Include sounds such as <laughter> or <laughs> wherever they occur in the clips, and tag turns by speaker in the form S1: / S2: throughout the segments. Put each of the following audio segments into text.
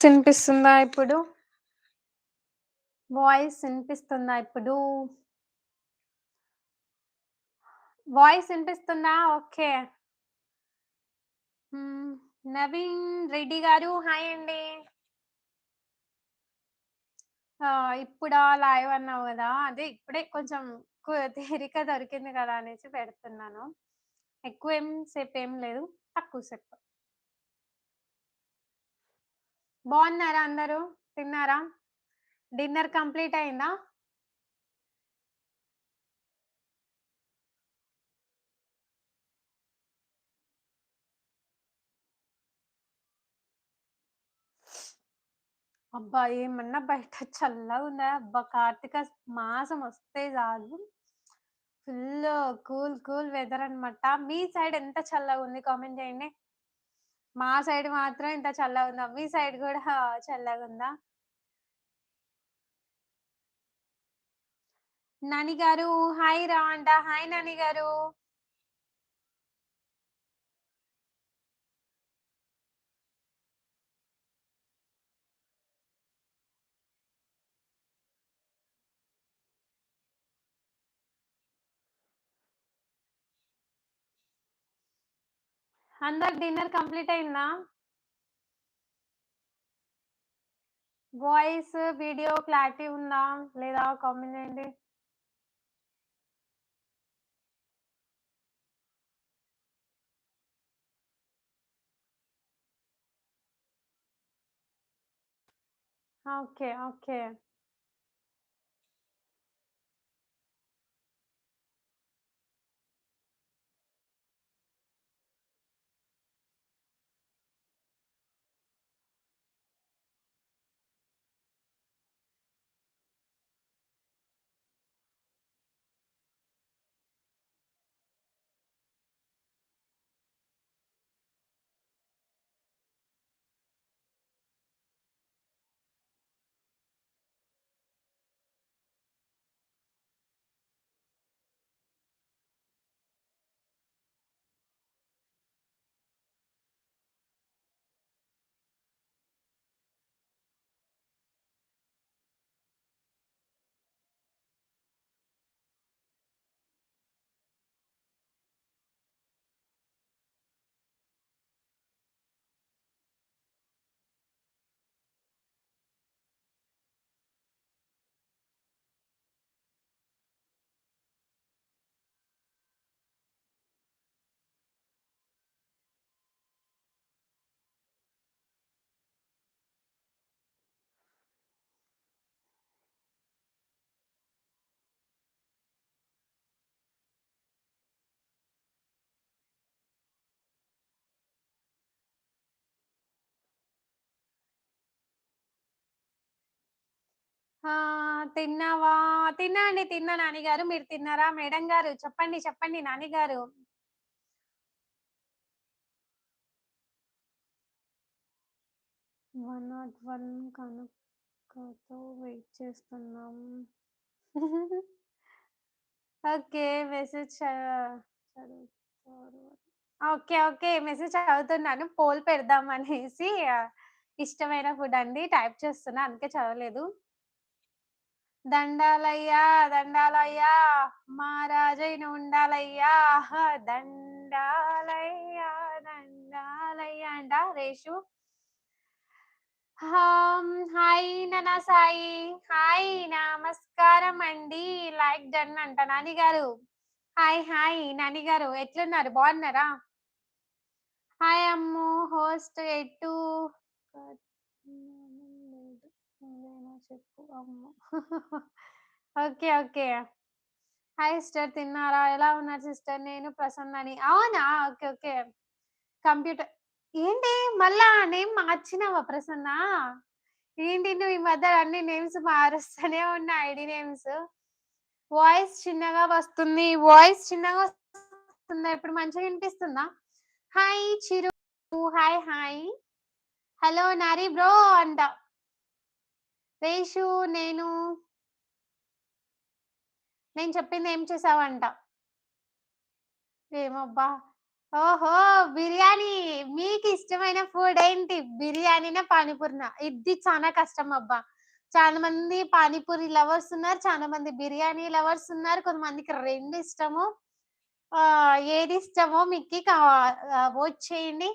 S1: వినిపిస్తుందా ఇప్పుడు? వాయిస్ వినిపిస్తుందా ఇప్పుడు? వాయిస్ వినిపిస్తుందా? ఓకే. హ్మ్. నవీన్ రెడ్డి గారు హాయ్ అండి. ఇప్పుడా లైవ్ అన్నావు కదా అదే ఇప్పుడే కొంచెం తేరిక తీరిక దొరికింది కదా! అనేసి పెడుతున్నాను. ఎక్కువ ఏం సేపు ఏం లేదు. తక్కువ సేపు. బాగున్నారా అందరూ? తిన్నారా? డిన్నర్ కంప్లీట్ అయిందా? అబ్బా! ఏమన్నా బయట చల్లగా ఉందా అబ్బా! కార్తీక మాసం వస్తే చాలు. ఫుల్ కూల్ కూల్ వెదర్ అన్నమాట. మీ సైడ్ ఎంత చల్లగా ఉంది కామెంట్ చేయండి. మా సైడ్ మాత్రం ఇంత చల్లగా ఉందా మీ సైడ్ కూడా చల్లగా ఉందా నాని గారు హాయ్ రా అంట. హాయ్ నాని గారు. అందరు డిన్నర్ కంప్లీట్ అయిందా? వాయిస్, వీడియో క్లారిటీ ఉందా? లేదా? కామెంట్ చేయండి. ఓకే. ఓకే. తిన్నావా? తిన్నా అండి. తిన్నా నాని గారు. మీరు తిన్నారా? మేడం గారు చెప్పండి. చెప్పండి నాని గారు. వన్ నాట్ వన్ కనకతో వెయిట్ చేస్తున్నాం. ఓకే. మెసేజ్ చదువుతారు. ఓకే. ఓకే. మెసేజ్ చదువుతున్నాను. పోల్ పెడదాం అనేసి ఇష్టమైన ఫుడ్ అండి. టైప్ చేస్తున్నా. అందుకే చదవలేదు. దండాలయ్యా! దండాలయ్యా! మా రాజైన ఉండాలయ్యా! దండాలయ్యా! దండాలయ్యా! అంట రేషు. హాయ్ ననా సాయి. హాయ్ నమస్కారం అండి. లైక్ డన్ అంట. నాని గారు. హాయ్. హాయ్. నాని గారు ఎట్లున్నారు? బాగున్నారా? హాయ్ అమ్ము. హోస్ట్ ఎటు చెప్పు ఓకే. ఓకే. హాయ్ సిస్టర్ తిన్నారా? ఎలా ఉన్నారు సిస్టర్? నేను ప్రసన్నని. అవునా? ఓకే. ఓకే. కంప్యూటర్ ఏంటి మళ్ళా నేమ్ మార్చినావా ప్రసన్న? ఏంటి నువ్వు ఈ మధ్య అన్ని నేమ్స్ మారుస్తూనే ఉన్నా ఐడి నేమ్స్. వాయిస్ చిన్నగా వస్తుంది. వాయిస్ చిన్నగా వస్తుందా? ఇప్పుడు మంచిగా వినిపిస్తుందా? Hi Chiru. Hi. Hi. Hello Nari bro అంట. రేషు నేను నేను చెప్పింది ఏం చేసావంట? ఏమబ్బా ఓహో! బిర్యానీ. మీకు ఇష్టమైన ఫుడ్ ఏంటి? బిర్యానీనా? పానీపూరినా? ఇది చాలా కష్టం అబ్బా! చాలా మంది పానీపూరి లవర్స్ ఉన్నారు. చాలా మంది బిర్యానీ లవర్స్ ఉన్నారు. కొంతమందికి రెండు ఇష్టము. ఏది ఇష్టమో మీకు కా చేయండి.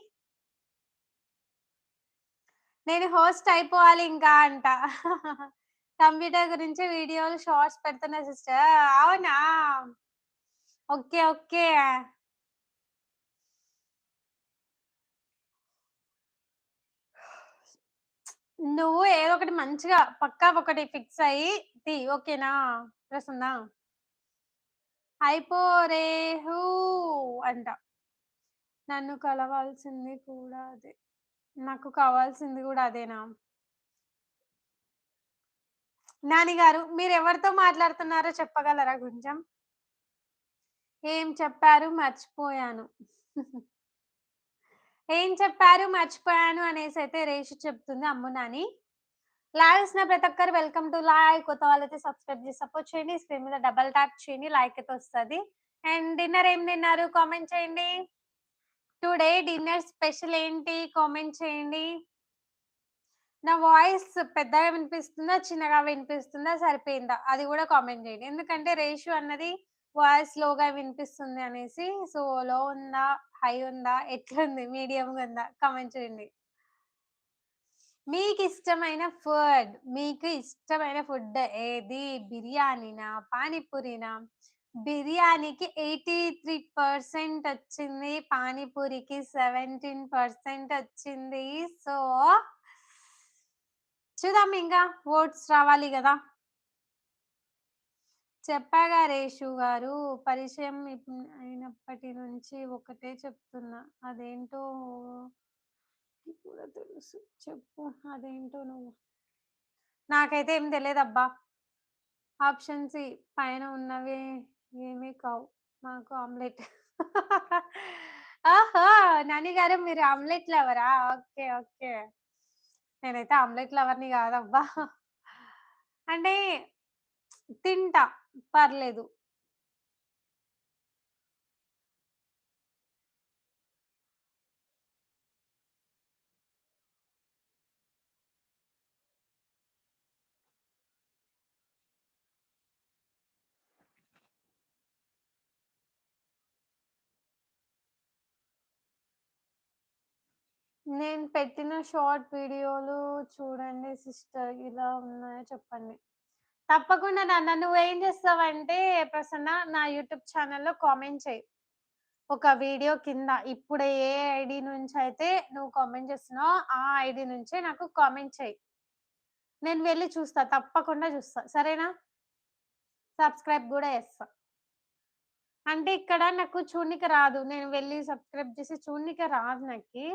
S1: నేను హోస్ట్ అయిపోవాలి ఇంకా అంట. కంప్యూటర్ గురించి వీడియోలు, షార్ట్స్ పెడుతున్నా సిస్టర్. అవునా? ఓకే. ఓకే. నువ్వు ఏదో ఒకటి మంచిగా పక్కా ఒకటి ఫిక్స్ అయ్యి తీ. ఓకేనా? ప్రసన్న. అయిపోరేహు అంట. నన్ను కలవాల్సింది కూడా అదే. నాకు కావాల్సింది కూడా అదేనా? నాని గారు మీరెవరితో మాట్లాడుతున్నారో చెప్పగలరా కొంచెం? ఏం చెప్పారు మర్చిపోయాను. ఏం చెప్పారు మర్చిపోయాను అనేసి అయితే రేషి చెప్తుంది అమ్ము నాని. లైవ్ వచ్చిన ప్రతి ఒక్కరు వెల్కమ్ టు లైవ్. కొత్త వాళ్ళైతే సబ్స్క్రైబ్ చేసి సపోర్ట్ చేయండి. స్క్రీన్ మీద డబల్ టాప్ చేయండి. లైక్ అయితే వస్తుంది అండ్ డిన్నర్ ఏం తిన్నారు? కామెంట్ చేయండి. టుడే డిన్నర్ స్పెషల్ ఏంటి? కామెంట్ చేయండి. నా వాయిస్ పెద్దగా వినిపిస్తుందా? చిన్నగా వినిపిస్తుందా? సరిపోయిందా? అది కూడా కామెంట్ చేయండి. ఎందుకంటే రేషియో అన్నది వాయిస్ లోగా వినిపిస్తుంది అనేసి. సో, లో ఉందా? హై ఉందా? ఎట్లుంది? మీడియంగా ఉందా? కామెంట్ చేయండి. మీకు ఇష్టమైన ఫుడ్. మీకు ఇష్టమైన ఫుడ్ ఏది? బిర్యానీనా? పానీపూరినా? బిర్యానీకి 83% వచ్చింది. పానీపూరికి 17% వచ్చింది. సో చూద్దాం ఇంకా ఓట్స్ రావాలి కదా చెప్పాగా రేషు గారు. పరిచయం అయినప్పటి నుంచి ఒకటే చెప్తున్నా. అదేంటో కూడా తెలుసు. చెప్పు అదేంటో నువ్వు. నాకైతే ఏం తెలియదబ్బా ఆప్షన్ సి పైన ఉన్నవి ఏమీ కావు. మాకు ఆమ్లెట్. ఆహో నాని గారు మీరు ఆమ్లెట్ లవరా? ఓకే. ఓకే. నేనైతే ఆమ్లెట్ లవర్‌ని కాదబ్బా అంటే తింటా. పర్లేదు. నేను పెట్టిన షార్ట్ వీడియోలు చూడండి సిస్టర్. ఇలా ఉన్నాయో చెప్పండి. తప్పకుండా నాన్న నువ్వేం చేస్తావంటే ప్రసన్న నా యూట్యూబ్ ఛానల్లో కామెంట్ చేయి ఒక వీడియో కింద ఇప్పుడు ఏ ఐడీ నుంచయితే నువ్వు కామెంట్ చేస్తున్నావో ఆ ఐడి నుంచే నాకు కామెంట్ చేయి నేను వెళ్ళి చూస్తా. తప్పకుండా చూస్తా. సరేనా? సబ్స్క్రైబ్ కూడా చేస్తా. అంటే ఇక్కడ నాకు చూడనీకి రాదు. నేను వెళ్ళి సబ్స్క్రైబ్ చేసి చూడనీకి రాదు నాకు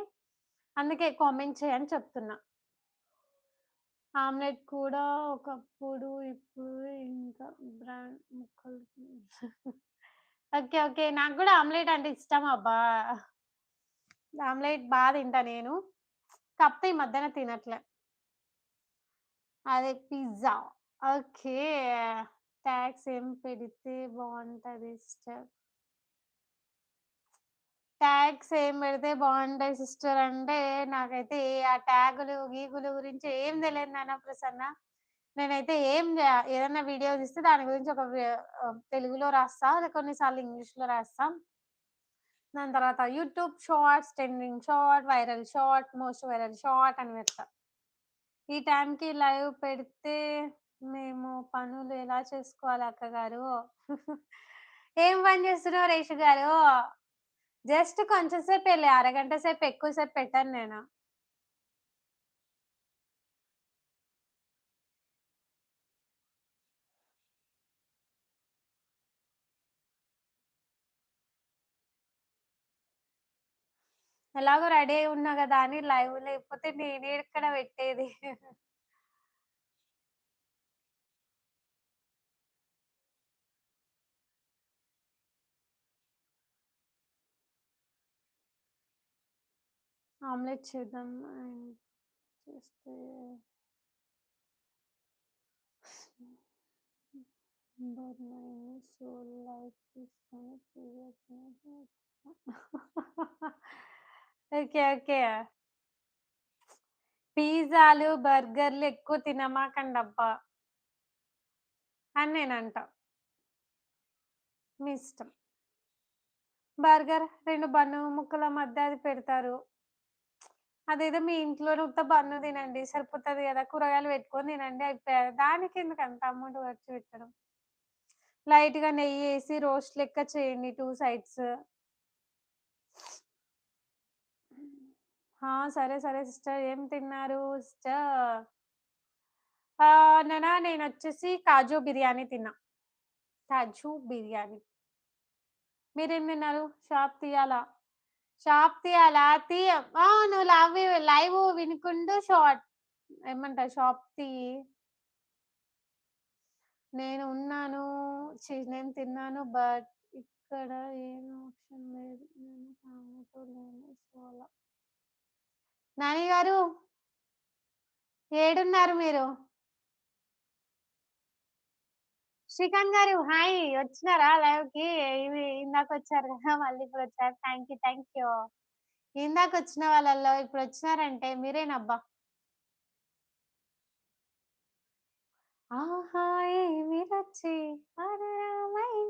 S1: అందుకే కామెంట్ చేయని చెప్తున్నా. ఆమ్లెట్ కూడా ఒకప్పుడు ఇప్పుడు ఇంకా బ్రాండ్ ముక్కలు <laughs> ఓకే. ఓకే. నాకు కూడా ఆమ్లెట్ అంటే ఇష్టం అబ్బా! ఆమ్లెట్ బాగా తింటా నేను. కప్ప ఈ మధ్యన తినట్లే. అదే పిజ్జా. ఓకే. ట్యాక్స్ ఏం పెడితే బాగుంటుంది స్టెప్ ట్యాగ్స్ ఏం పెడితే బాగుంటాయి సిస్టర్ అంటే నాకైతే ఆ ట్యాగులు, గీగులు గురించి ఏం తెలియదు నాన్న ప్రసన్న. నేనైతే ఏం ఏదైనా వీడియోస్ వీడియో తీస్తే దాని గురించి ఒక తెలుగులో రాస్తా. కొన్నిసార్లు ఇంగ్లీష్‌లో రాస్తా. దాని తర్వాత YouTube shorts, trending short, viral short, most viral short అని పెడతా. ఈ టైంకి లైవ్ పెడితే మేము పనులు ఎలా చేసుకోవాలి అక్కగారు? <laughs> ఏం పని చేస్తున్నావు రేషు గారు? జస్ట్ కొంచెం సేపు వెళ్ళి అరగంట సేపు ఎక్కువ సేపు పెట్టను నేను. ఎలాగో రెడీ అయి ఉన్నా కదా అని లైవ్ లేకపోతే నేనెక్కడ పెట్టేది. ఆమ్లెట్ చేద్దాం అండ్ చేస్తే బట్ మై సో లైక్ తీసుకొని ఓకే. ఓకే. పిజ్జాలు, బర్గర్‌లు ఎక్కువ తినమాకండబ్బా! అని నేనంట మీ ఇష్టం. బర్గర్ రెండు బన్ను ముక్కల మధ్య అది పెడతారు. అదేదో మీ ఇంట్లో ఉత్త బన్ను తినండి సరిపోతుంది కదా కూరగాయలు పెట్టుకొని తినండి అయిపాయే. దానికెందుకంత అమౌంట్ ఖర్చు పెట్టడం. లైట్‌గా వేసి రోస్ట్ లెక్క చేయండి టూ సైడ్స్. ఆ! సరే, సరే సిస్టర్. ఏం తిన్నారు సిస్టర్? నానా నేను వచ్చేసి కాజు బిర్యానీ తిన్నా. కాజు బిర్యానీ. మీరేం తిన్నారు? షాప్ తీయాలా? షాప్ తీయాలా? తీయ నువ్వు లవ్ లైవ్ వినుకుంటూ షార్ట్ ఏమంటారు షాప్ తీ నేను ఉన్నాను. నేను తిన్నాను. బట్ ఇక్కడ ఏం ఆప్షన్ లేదు. నేను లేను. నాని గారు ఏడున్నారు మీరు? శ్రీకాంత్ గారు హాయ్! వచ్చినారా లైవ్‌కి? ఇందాక వచ్చారు కదా! మళ్ళీ ఇప్పుడు వచ్చారు థ్యాంక్ యూ. Thank you. ఇందాక వచ్చిన వాళ్ళల్లో ఇప్పుడు వచ్చినారంటే మీరేనబ్బా! ఆహా! ఏమిరచ్చి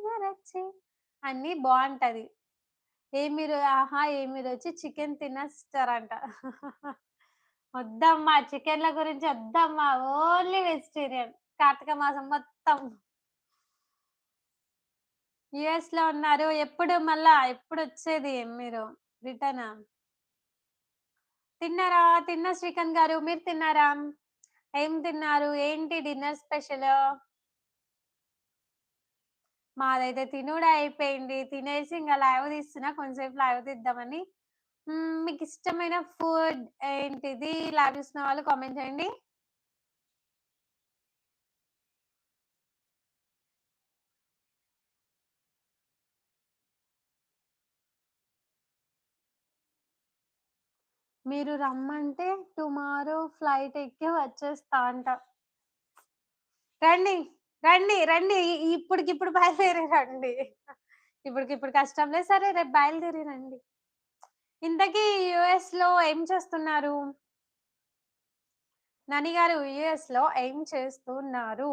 S1: మరచ్చి అన్ని బాగుంటది ఏమిరు ఆహా! ఏమిరు వచ్చి చికెన్ తినేస్తారంట వద్దమ్మా! చికెన్‌ల గురించి వద్దమ్మా! Only vegetarian. కార్తీక మాసం మొత్తం. యూఎస్‌లో ఉన్నారు. ఎప్పుడు మళ్ళా ఎప్పుడొచ్చేది మీరు రిటర్న్? తిన్నారా? తిన్నా శ్రీకాంత్ గారు. మీరు తిన్నారా? ఏం తిన్నారు? ఏంటి డిన్నర్ స్పెషల్ మాదైతే తినుడే అయిపోయింది. తినేసి ఇంకా లైవ్ తీస్తున్నా. కొంచెంసేపు లైవ్ తీద్దామని. మీకు ఇష్టమైన ఫుడ్ ఏంటిది? లైవ్ చూస్తున్న వాళ్ళు కామెంట్ చేయండి. మీరు రమ్మంటే టుమారో ఫ్లైట్ ఎక్కి వచ్చేస్తా అంట. రండి. రండి. రండి. ఇప్పటికిప్పుడు బయలుదేరి రండి. ఇప్పటికిప్పుడు కష్టం లేదు. సరే రేపు బయలుదేరి రండి. ఇంతకీ యూఎస్‌లో ఏం చేస్తున్నారు? నాని గారు యూఎస్‌లో ఏం చేస్తున్నారు?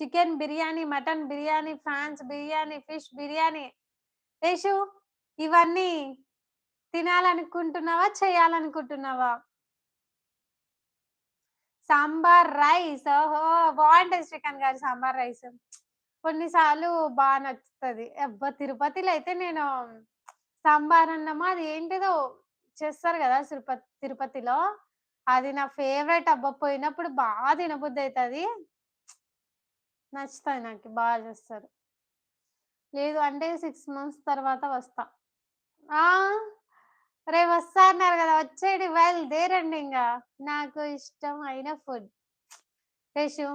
S1: Chicken biryani, mutton biryani, prawns biryani, fish biryani. Yeshu ఇవన్నీ తినాలనుకుంటున్నావా? చేయాలనుకుంటున్నావా? సాంబార్ రైస్. ఓహో! బావుంటది శ్రీకాంత్ గారి సాంబార్ రైస్. కొన్నిసార్లు బాగా నచ్చుతుంది అబ్బా! తిరుపతిలో అయితే నేను సాంబార్ అన్నమా అది ఏంటిదో చేస్తారు కదా తిరుపతి తిరుపతిలో. అది నా ఫేవరెట్ అబ్బా! పోయినప్పుడు బాగా తినబుద్ధి అవుతుంది నచ్చుతుంది నాకు బాగా చేస్తారు. లేదు అంటే సిక్స్ మంత్స్ తర్వాత వస్తా. రేపు వస్తా అన్నారు గదా! వచ్చేయండి బయలుదేరండి ఇంకా నాకు ఇష్టం అయిన ఫుడ్. రేషు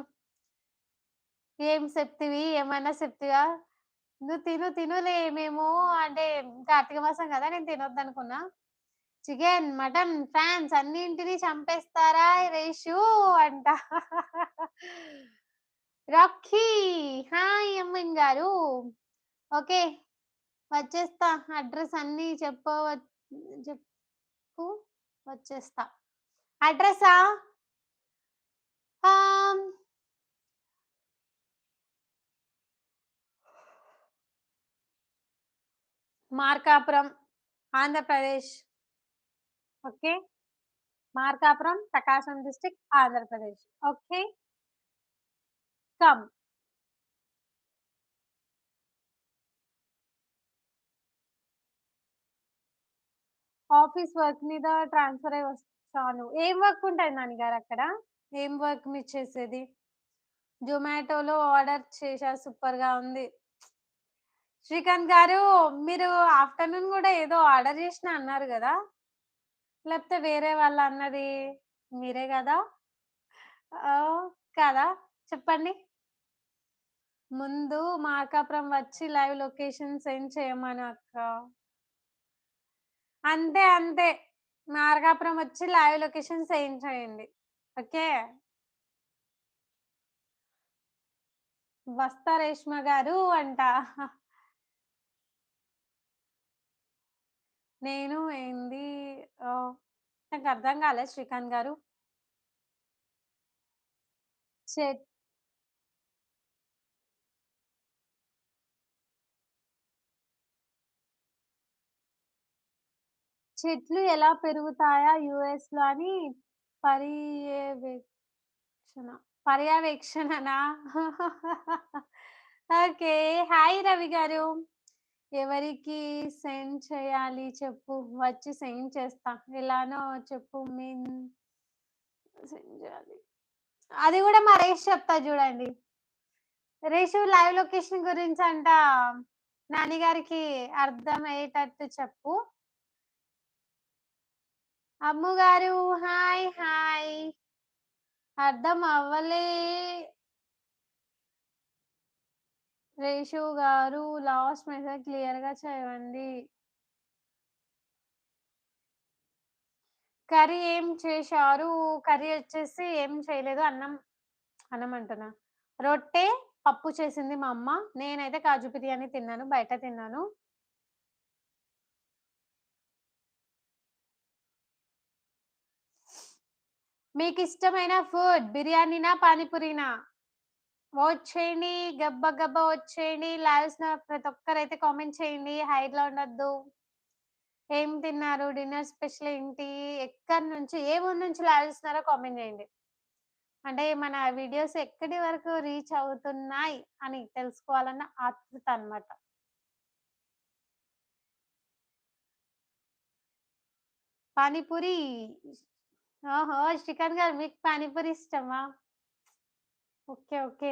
S1: ఏం చెప్తివి? ఏమైనా చెప్తివా? నువ్వు తిను తినులే మేము అంటే కార్తీక మాసం కదా నేను తినొద్దు అనుకున్నా చికెన్, మటన్, ఫ్రాన్స్ అన్నింటిని చంపేస్తారా రేషు అంట. <laughs> రాఖీ హాయ్ అమ్మన్ గారు. ఓకే. వచ్చేస్తా. అడ్రస్ అన్నీ చెప్పవ చెప్పు వచ్చేస్తా. అడ్రెస్సా? Markapuram, Andhra Pradesh. Okay. Markapuram, Prakasam district Andhra Pradesh. Okay. Come. Office work మీద ట్రాన్స్‌ఫర్ అయ్యి వచ్చాను. ఏం వర్క్ ఉంటది నాన్నగారు అక్కడ? ఏం వర్క్ మీరు చేసేది? జొమాటోలో ఆర్డర్ చేశా సూపర్‌గా ఉంది. శ్రీకాంత్ గారు మీరు ఆఫ్టర్‌నూన్ గూడా ఏదో ఆర్డర్ చేషినా అన్నారు గదా! లేపోతే వేరే వాళ్ళన్నది మీరే గదా! ఓహ్! కాదా? చెప్పండి. ముందు మార్కాపురం వచ్చి లైవ్ లొకేషన్ సెండ్ చేయమను అక్క. అంతే. అంతే. మార్కాపురం వచ్చి లైవ్ లొకేషన్ సెండ్ చేయండి. ఓకే. వస్తా రేష్మ గారు అంట. నేను ఏంది నాకు అర్థం కాలేదు శ్రీకాంత్ గారు. చెట్ చెట్లు ఎలా పెరుగుతాయా యూఎస్‌లో అని పర్యవేక్షణ పర్యవేక్షణనా? ఓకే. హాయ్ రవి గారు. ఎవరికి సెండ్ చేయాలి చెప్పు. వచ్చి సెండ్ చేస్తా. ఎలానో చెప్పు మీన్ సెండ్ చేయాలి. అది కూడా మా రేష్ చెప్తా చూడండి రేషు లైవ్ లొకేషన్ గురించంట నాని గారికి అర్థమయ్యేటట్టు చెప్పు. అమ్ము గారు హాయ్. హాయ్. అర్థం అవ్వలే రేషు గారు లాస్ట్ మెసేజ్ క్లియర్గా చేయండి కర్రీ ఏం చేశారు? కర్రీ వచ్చేసి ఏం చేయలేదు. అన్నం అన్నం అంటున్నా. రొట్టె, పప్పు చేసింది మా అమ్మ. నేనైతే కాజు బిర్యానీ తిన్నాను. బయట తిన్నాను. మీకు ఇష్టమైన ఫుడ్ బిర్యానీనా? పానీపూరినా? వచ్చేయండి. గబ్బ గబ్బా వచ్చేయండి. లైవ్స్ ప్రతి ఒక్కరైతే కామెంట్ చేయండి. హైడ్‌లో ఉండొద్దు. ఏం తిన్నారు? డిన్నర్ స్పెషల్ ఏంటి? ఎక్కడి నుంచి ఏ ఊరు నుంచి లైవ్ ఇస్తున్నారో కామెంట్ చేయండి. అంటే మన వీడియోస్ ఎక్కడి వరకు రీచ్ అవుతున్నాయి అని తెలుసుకోవాలన్న ఆతృత అన్నమాట. పానీపూరి. ఓహో! శ్రీకాంత్ గారు మీకు పానీపూరి ఇష్టమా? ఓకే. ఓకే.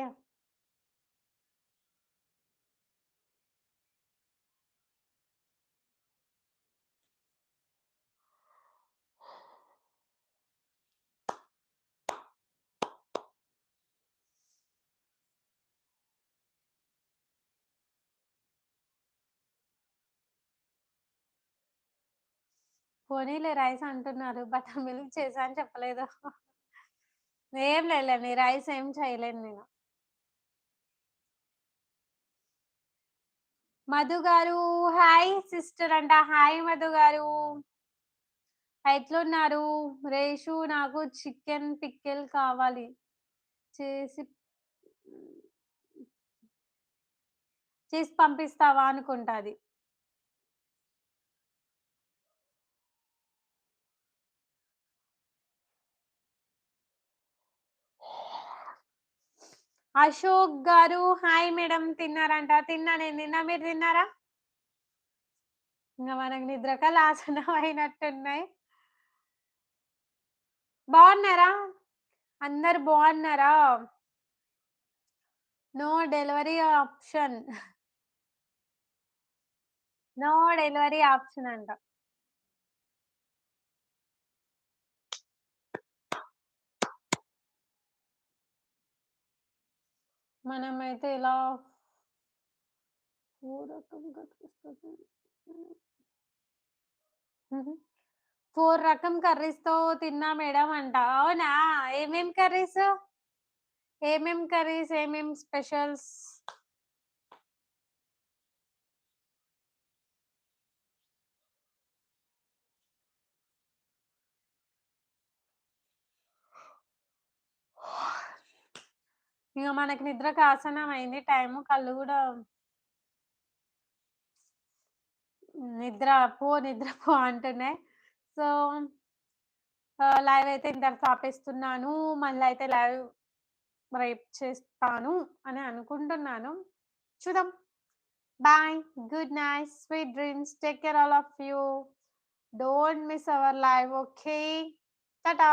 S1: పోనీలే రైస్ అంటున్నారు. బటర్ మిల్క్ చేసా అని చెప్పలేదు. ఏం లేదులేండి. రైస్ ఏం చేయలేను నేను. మధు గారు హాయ్ సిస్టర్ అంట. హాయ్ మధు గారు. ఎట్లున్నారు? రేషు నాకు చికెన్ పిక్కెల్ కావాలి. చేసి చేసి పంపిస్తావా అనుకుంటుంది అశోక్ గారు హాయ్ మేడం తిన్నారంట. తిన్నా నేను తిన్నా. మీరు తిన్నారా? ఇంకా మనకు నిద్రక కళాసనం అయినట్టున్నాయి. బాగున్నారా అందరు బాగున్నారా no delivery option. No delivery option అంట. మనమైతే ఇలా ఓ రకం కనిపిస్తది. హుహు. 4 రకం కర్రీస్‌తో తిన్నా మేడం అంట. అవునా? ఏమేం కర్రీస్? ఏమేం కర్రీస్? ఏమేం స్పెషల్స్? ఇగ మనకి నిద్ర కాసనం అయింది టైము. కళ్ళు కూడా నిద్ర పో, నిద్ర పో అంటున్నాయి. సో లైవ్ అయితే ఇంతటితో ఆపేస్తున్నాను. మళ్ళీ అయితే లైవ్ రేపు చేస్తాను అని అనుకుంటున్నాను. చూద్దాం. Bye. Good night. Sweet dreams. Take care all of you. Don't miss our live. Okay. Tata.